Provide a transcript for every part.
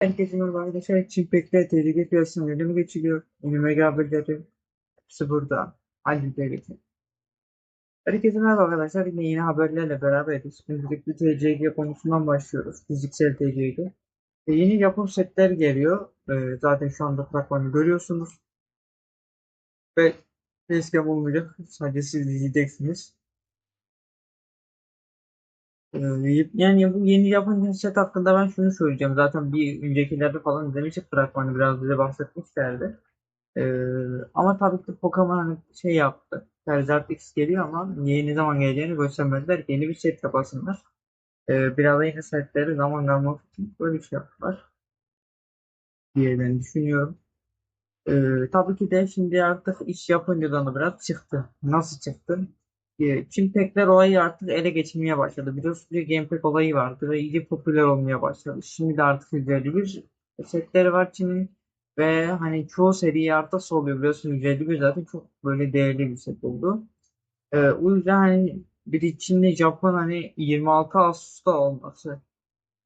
Herkese merhaba arkadaşlar. Çimpekler TCG piyasasının önüme geçiliyor. Önüme haberleri hepsi burada. Hadi birlikte. Herkese merhaba arkadaşlar. Yine yeni haberlerle beraberiz. Öncelikle TCG konusundan başlıyoruz. Fiziksel TCG. E, yeni yapım setler geliyor. E, zaten şu anda fragmanı görüyorsunuz. Ve facecam olmayacak. Sadece siz izleyeceksiniz. E, yani bu yeni yapım set hakkında ben şunu söyleyeceğim. Zaten bir öncekilerde falan izlemiştik fragmanı. Biraz bize bahsetmişlerdi. Ee, ama tabii ki Pokemon hani şey yaptı. Charizard geliyor ama niye ne zaman geleceğini göstermediler. Yeni bir set yapasınlar. Ee, biraz da yine setleri zaman kalmak için böyle bir şey yaptılar. diye ben düşünüyorum. Ee, tabii ki de şimdi artık iş yapıncadan da biraz çıktı. Nasıl çıktı? Ee, Chimpekler olayı artık ele geçirmeye başladı. Biliyorsunuz bir Gamepack olayı vardı ve iyice popüler olmaya başladı. Şimdi de artık üzerinde bir setleri var Çin'in ve hani çoğu seri artık oluyor. Biliyorsunuz 151 zaten çok böyle değerli bir set oldu. Ee, o yüzden hani bir içinde Japon hani 26 Ağustos'ta olması.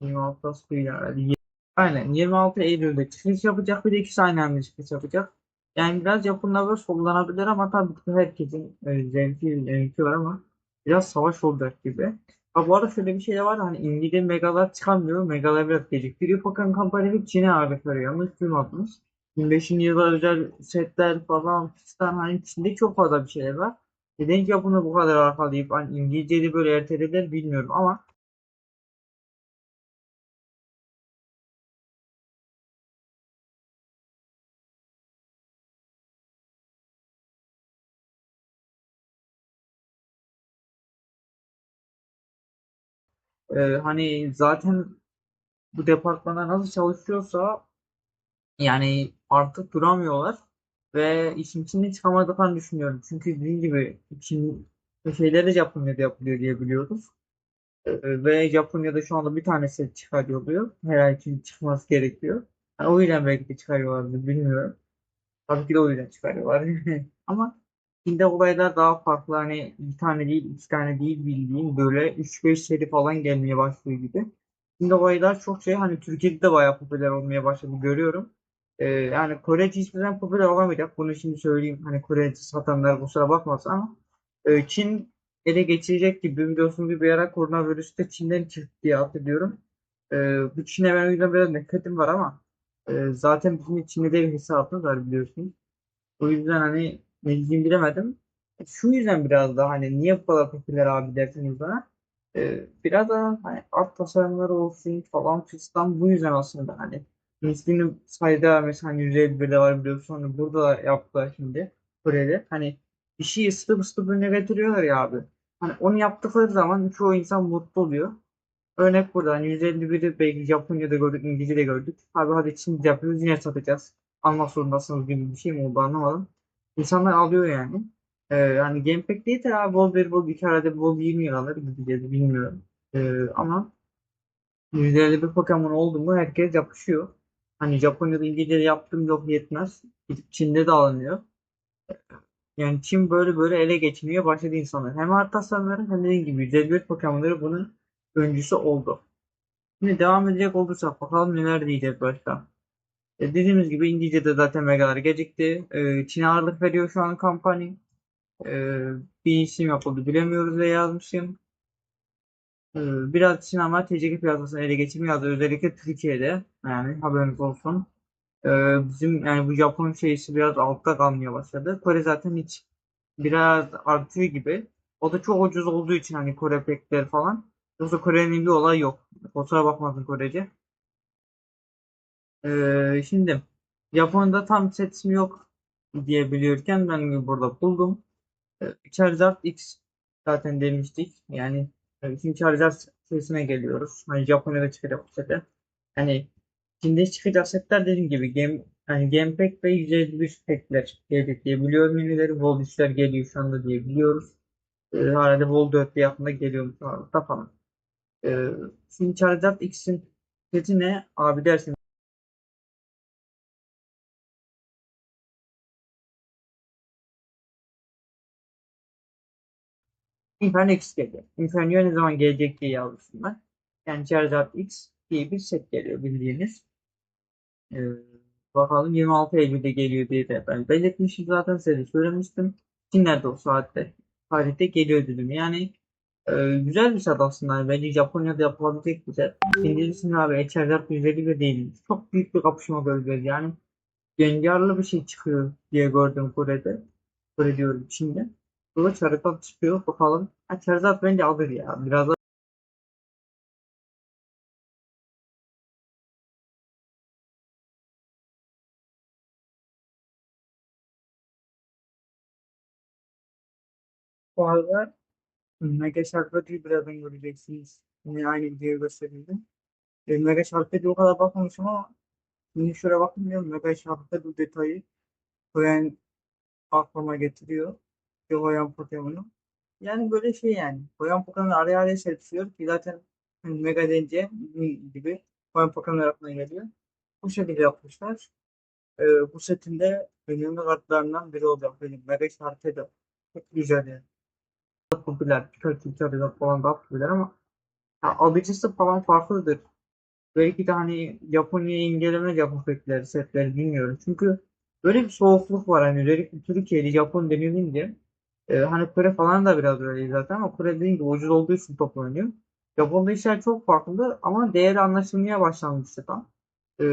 26 Ağustos değil herhalde. Aynen 26 Eylül'de çıkış yapacak. Bir de ikisi aynı anda çıkış yapacak. Yani biraz böyle sollanabilir ama tabii ki herkesin e, zevki, zevki var ama biraz savaş olacak gibi. Ha bu arada şöyle bir şey de var hani Indi'de megalar çıkamıyor. Megalar biraz geciktiriyor. Fakat kampanya Çin'e ağırlık veriyor ama hiç duymadınız. 25. yıla özel setler falan fistan hani içinde çok fazla bir şeyler var. Neden Japon'u bu kadar arkalayıp hani İngilizce'de böyle ertelediler bilmiyorum ama e, hani zaten bu departmana nasıl çalışıyorsa yani artık duramıyorlar ve işin içinde çıkamadıklarını düşünüyorum. Çünkü dediğim gibi için şeyleri de Japonya'da yapılıyor diye biliyoruz. Ee, ve Japonya'da şu anda bir tane set çıkarıyor. Her ay için çıkması gerekiyor. Yani o yüzden belki de çıkarıyorlardı bilmiyorum. Tabii ki de o yüzden çıkarıyorlar. Ama Çin'de olaylar daha farklı. Hani bir tane değil, iki tane değil bildiğim böyle 3-5 seri falan gelmeye başlıyor gibi. Çin'de olaylar çok şey hani Türkiye'de de bayağı popüler olmaya başladı görüyorum. Ee, yani Korece hiçbir zaman popüler olamayacak. Bunu şimdi söyleyeyim. Hani Korece satanlar kusura bakmasın ama e, Çin ele geçirecek gibi biliyorsunuz bir ara koronavirüs de Çin'den çıktı diye hatırlıyorum. E, bu Çin'e ben o yüzden biraz nefretim var ama e, zaten bizim Çin'de de bir hesabımız var biliyorsunuz. O yüzden hani ne diyeyim bilemedim. Şu yüzden biraz daha hani niye bu kadar popüler abi dersiniz bana. E, biraz da hani art tasarımları olsun falan fistan bu yüzden aslında hani ismini sayda mesela hani 151'de var biliyorsun. Hani burada da yaptılar şimdi. Kore'de. Hani bir şeyi ısıtıp ısıtıp önüne getiriyorlar ya abi. Hani onu yaptıkları zaman çoğu insan mutlu oluyor. Örnek burada hani 151'i belki Japonya'da gördük, İngilizce'de gördük. Abi hadi Çin'de yapıyoruz yine satacağız. Almak zorundasınız gibi bir şey mi oldu anlamadım. İnsanlar alıyor yani. Ee, yani Gamepack değil de abi Vol 1, Vol 2 arada Vol 20 liralar gideceğiz bilmiyorum. Ee, ama 151 Pokemon oldu mu herkes yapışıyor. Hani Japonya'da İngilizce'de yaptığım yok yetmez. Gidip Çin'de de alınıyor. Yani Çin böyle böyle ele geçirmeye başladı insanlar. Hem art tasarımları hem dediğim gibi 151 Pokemon'ları bunun öncüsü oldu. Şimdi devam edecek olursak bakalım neler diyeceğiz başta. E, dediğimiz gibi İngilizce'de zaten megalar gecikti. E, Çin'e ağırlık veriyor şu an kampanya. E, bir isim yapıldı bilemiyoruz ve yazmışım. E, biraz Çin ama TCG piyasasını ele geçirmiyor. Özellikle Türkiye'de. Yani haberiniz olsun. E, bizim yani bu Japon şeysi biraz altta kalmaya başladı. Kore zaten hiç biraz artıyor gibi. O da çok ucuz olduğu için hani Kore pekleri falan. Yoksa Kore'nin bir olay yok. Kusura bakmasın Korece. Ee, şimdi Japonya'da tam set ismi yok diye biliyorken ben burada buldum. Ee, Charizard X zaten demiştik. Yani e, şimdi Charizard serisine geliyoruz. Hani Japonya'da çıkacak bu sete. Hani Çin'de çıkacak setler dediğim gibi Game, yani Gamepack ve 151 packler gelecek diye biliyorum. Yenileri Vol 3'ler geliyor şu anda diye biliyoruz. Ee, herhalde Vol 4 yakında geliyor şu anda falan. Ee, şimdi Charizard X'in seti ne? Abi dersin Inferno X geliyor. Inferno ne zaman gelecek diye yazmışım. Yani Charizard X diye bir set geliyor bildiğiniz. Ee, bakalım 26 Eylül'de geliyor diye de ben belirtmişim zaten size de söylemiştim. Çinler'de o saatte tarihte geliyor dedim. Yani e, güzel bir set aslında. Bence Japonya'da yapılabilecek bir set. İngilizcesin abi Eçerler 151 değil. Çok büyük bir kapışma bölgesi. Yani Yengarlı bir şey çıkıyor diye gördüm Kore'de. Kore diyorum Çin'de. Kılıç hareket çıkıyor. Bakalım. Ha, Charizard bence alır ya. Biraz da bu arada Mega Shark'ı birazdan göreceksiniz. Yine aynı videoyu gösterildim. E, Mega Shark'a o kadar bakmamışım ama şimdi şuraya bakmıyorum. Mega Shark'ta bu detayı Korean aklıma getiriyor. Hoyan Pokemon'u. Yani böyle şey yani. Hoyan Pokemon'u araya araya seçiyor ki zaten hani Mega deyince gibi Hoyan Pokemon'lar aklına geliyor. Bu şekilde yapmışlar. Ee, bu setin de önemli kartlarından biri olacak benim. Mega Shark'ı da çok güzel yani. Çok popüler. Pikachu, Charizard falan daha popüler ama ya, alıcısı falan farklıdır. Belki de hani Japonya'ya ingeleme yapacaklar setleri bilmiyorum. Çünkü böyle bir soğukluk var hani özellikle Türkiye'de Japon denilince e, hani Kore falan da biraz öyle zaten ama Kore dediğim gibi ucuz olduğu için top oynuyor. Japon'da işler çok farklı ama değeri anlaşılmaya başlanmıştı tam. E,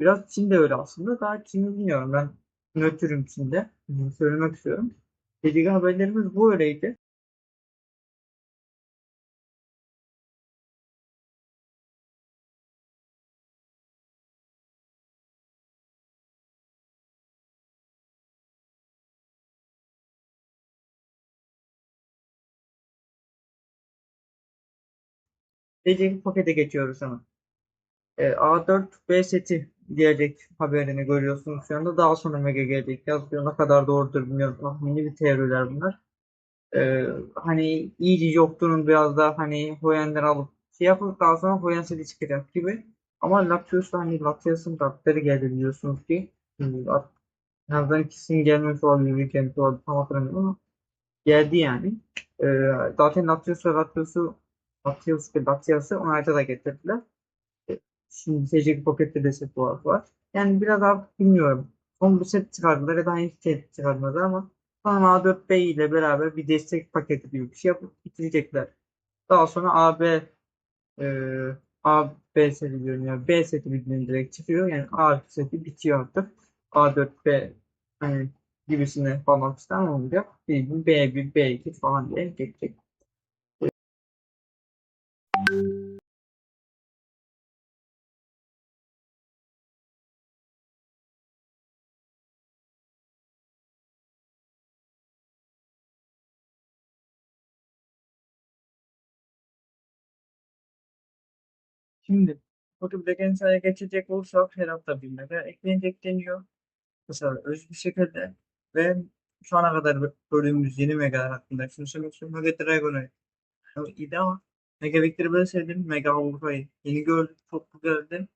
biraz Çin de öyle aslında. Daha Çin'i bilmiyorum ben nötrüm Çin'de. Söylemek istiyorum. Dediği haberlerimiz bu öyleydi. Dediğim pakete geçiyoruz hemen. E, A4B seti diyecek haberini görüyorsunuz şu anda. Daha sonra Mega gelecek yazıyor. Ne kadar doğrudur bilmiyorum. Tahmini bir teoriler bunlar. E, hani iyice yoktunun biraz daha hani Hoyen'den alıp şey yapıp daha sonra Hoyen seti çıkacak gibi. Ama Latios'ta hani Latios'un kartları geldi biliyorsunuz ki. At- en azından ikisinin gelmesi olabilir. Bir kendisi olabilir. Tam hatırlamıyorum ama geldi yani. E, zaten Latios ve Latios'u Latios ve Latias'ı onayda da getirdiler. Şimdi SCG Pocket'te de set var. var. Yani biraz daha bilmiyorum. Son bir set çıkardılar ya da hiç set çıkarmadı ama sonra A4B ile beraber bir destek paketi gibi bir şey yapıp bitirecekler. Daha sonra AB e, A, B seti yani B seti bildiğin direkt çıkıyor. Yani A seti bitiyor artık. A4B hani gibisine falan fistan olacak. B1, B1, B2 falan diye geçecek. Şimdi Bakın Blackensa'ya geçecek olursak her hafta mega eklenecek deniyor. Mesela öz bir şekilde ve şu ana kadar gördüğümüz yeni megalar hakkında şunu söylemek istiyorum. Mega Dragon'u iyi ama Mega Victor'ı böyle sevdim. Mega Avrupa'yı yeni gördüm. Çok güzeldi.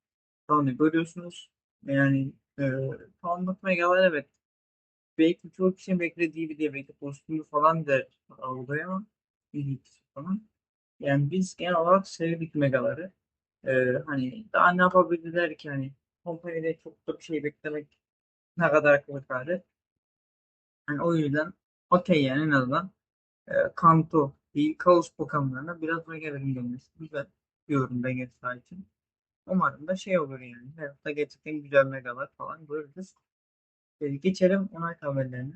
Şu anda görüyorsunuz. Yani e, puanlık megalar evet. Belki çoğu kişinin beklediği bir diye belki kostümü falan der Avrupa'ya ama iyi falan. Yani biz genel olarak sevdik megaları. Hani daha ne yapabilirler ki hani kompanide çok da bir şey beklemek ne kadar akıllı kârı. Hani o yüzden okey yani en azından e, Kanto değil Kaos Pokemon'larına biraz mega verim gelmesi güzel diyorum ben Getsa için. Umarım da şey olur yani. Hayatta gerçekten güzel megalar falan görürüz. Geçelim onay haberlerine.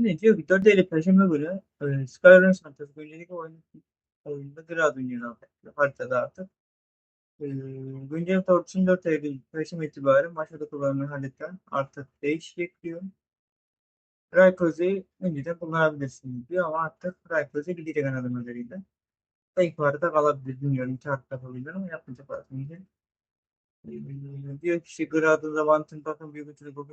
Ne diyor ki 4 Eylül Perşembe günü e, Skyrim Sanatası güncelik oyun, oyunda Grad Dünya'dan haritada artık. Ee, güncel torpilin 4 Eylül Perşembe itibaren başladı kullanmayı halleden artık değişiklik diyor. Raykoz'u önceden kullanabilirsiniz diyor ama artık Raykoz'u gidecek anladığım kadarıyla. Belki bu arada kalabilir bilmiyorum. İki hafta kalabilir ama yapmayacak aslında. Ee, diyor ki işte Grad'ın Zavant'ın bakın büyük ölçüde bu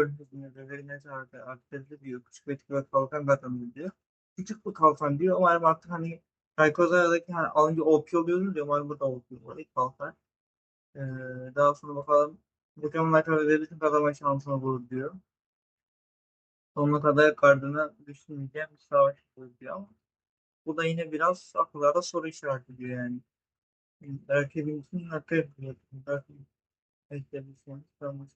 hızını ve verilmesi arttırdı diyor. Küçük ve ve kalkan kazandı diyor. Küçük bir kalkan diyor. Umarım artık hani Raykoz'a'daki hani alınca OP oluyordu diyor. Umarım burada OP olur. İlk kalkan. Ee, daha sonra bakalım kadar bütün kazanma şansını bulur diyor. Sonuna kadar gardına düşünmeyeceğim bir savaş olur diyor ama Bu da yine biraz akıllarda soru işareti diyor yani. Rakibin için hakkı yapıyor. Rakibin rakibin için kalma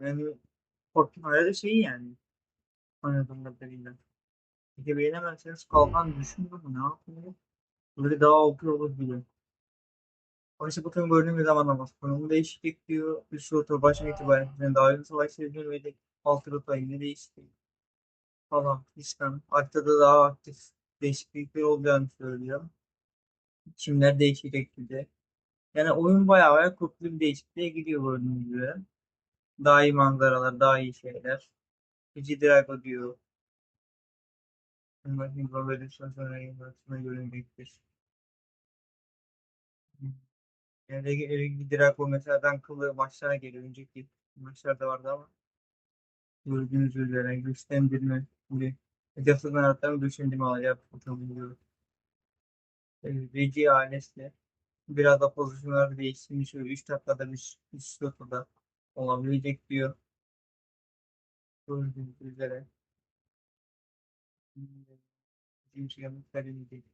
Yani Fortnite'da da şey yani. Oynadığım kadarıyla. Peki beğenemezseniz kalkan düşündü mü? Ne yapıyor? Böyle daha okul olur bile. Oysa bu tüm bölümü zamanlamaz. Konumu değişiklik diyor. Üst rota başına itibaren. Yani daha önce savaş sezonu ve de altı rota yine değişti. Falan. İslam. Haritada daha aktif değişiklikler olacağını söylüyor. Kimler değişecek gibi. Yani oyun bayağı bayağı kurtlu bir değişikliğe gidiyor gördüğünüz gibi. Daha iyi manzaralar, daha iyi şeyler. Gece Drago diyor. Umarım böyle sonra yıllarına görünecektir. Yani Regi Drago mesela ben kılı maçlara geliyor. Önceki maçlarda vardı ama gördüğünüz üzere güçlendirme gibi. Hedeflerden artan güçlendirme alacağı tutabiliyor. Regi ailesi biraz da pozisyonlar değiştirmiş. Şöyle 3 dakikada bir üst rotada olabilecek diyor. Gördüğünüz üzere. Şeyimiz verilmeyecek.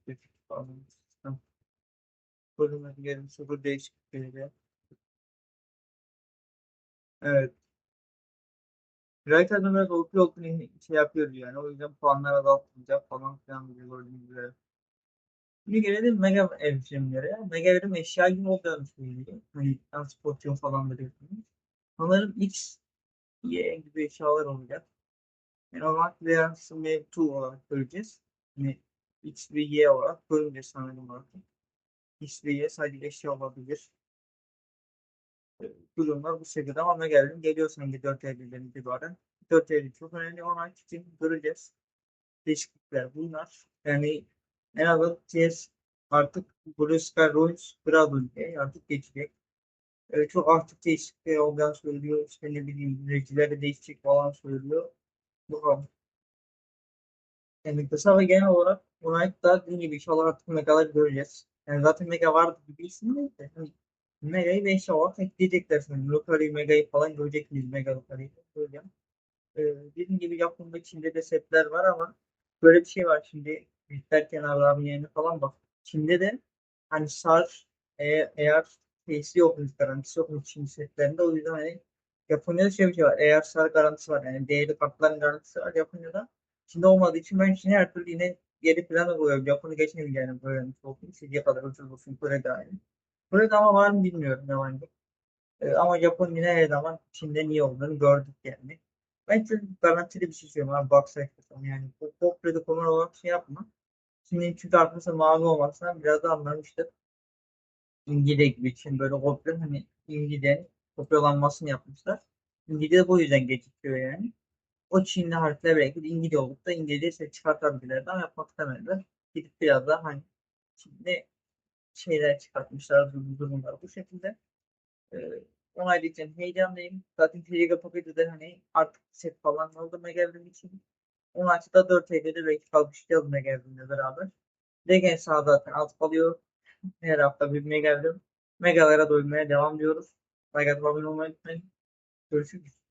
Falan. Bölümler yarım sıfır değişiklikleri. Evet. Writer'da biraz OP olduğunu şey yapıyor yani. O yüzden puanlar azaltılacak falan filan diyor gördüğünüz üzere. Şimdi gelelim Mega evrimlere. Mega evrim eşya gibi olacağını söylüyor. Hani transportyon falan da diyorsunuz. Sanırım X, Y gibi eşyalar olacak. Yani olarak Reaction ve 2 olarak göreceğiz. Yani X ve Y olarak göreceğiz sanırım artık. X ve Y sadece eşya olabilir. Durumlar bu şekilde ama Mega evrim geliyor sanki 4 Eylül'den itibaren. 4 Eylül çok önemli. Onun için göreceğiz. Değişiklikler bunlar. Yani en azından CS artık Blue Sky Rules biraz önce artık geçecek. Ee, çok artık değişiklikler olacağını söylüyor. İşte ne bileyim reciler de değişecek falan söylüyor. Bakalım. Kısa ve genel olarak United'da dediğim gibi inşallah artık Mega'ları göreceğiz. Yani zaten Mega vardı gibi isim de. Yani Mega'yı da inşallah ekleyecekler sanırım. Local'i, Mega'yı falan görecek miyiz? Mega Local'i göreceğim. Ee, dediğim gibi yapımda Çin'de de setler var ama böyle bir şey var şimdi derken abi abi yerine falan bak. Çin'de de hani SAR e, eğer şeysi yokmuş garantisi yokmuş Çin setlerinde o yüzden hani Japonya'da şey bir şey var. Eğer SAR garantisi var yani değerli kartların garantisi var Japonya'da. Çin'de olmadığı için ben Çin'e her türlü yine geri plana koyuyorum. Japonya geçemeyeceğini böyle olsun. İstediği kadar ucuz olsun Kore'de aynı. Kore'de ama var mı bilmiyorum ne var mı. Ee, ama Japonya her zaman Çin'de niye olduğunu gördük yani. Ben çok garantili bir şey söylüyorum abi hakikaten yani bu komple komar olarak şey yapma. Şimdi çünkü arkasında mavi olmasından biraz da anlamıştık. İngilizce gibi için böyle komple hani İngilizce'nin kopyalanmasını yapmışlar. İngilizce bu yüzden gecikiyor yani. O Çinli harfler belki de İngilizce olup da İngilizce ses çıkartabilirlerdi ama yapmak istemediler. Gidip biraz daha hani Çinli şeyler çıkartmışlar durumlar bu şekilde. Ee, onaylayacağım. Heyecanlıyım. Zaten Telegram paketi de hani artık set falan oldu geldiğim için. Onun açıda 4 Eylül'de belki kalkışacağız Megaevrim'le beraber. Regen sağ zaten alt kalıyor. Her hafta bir Megaevrim. Megalara doymaya devam ediyoruz. Like olmayı unutmayın. Görüşürüz.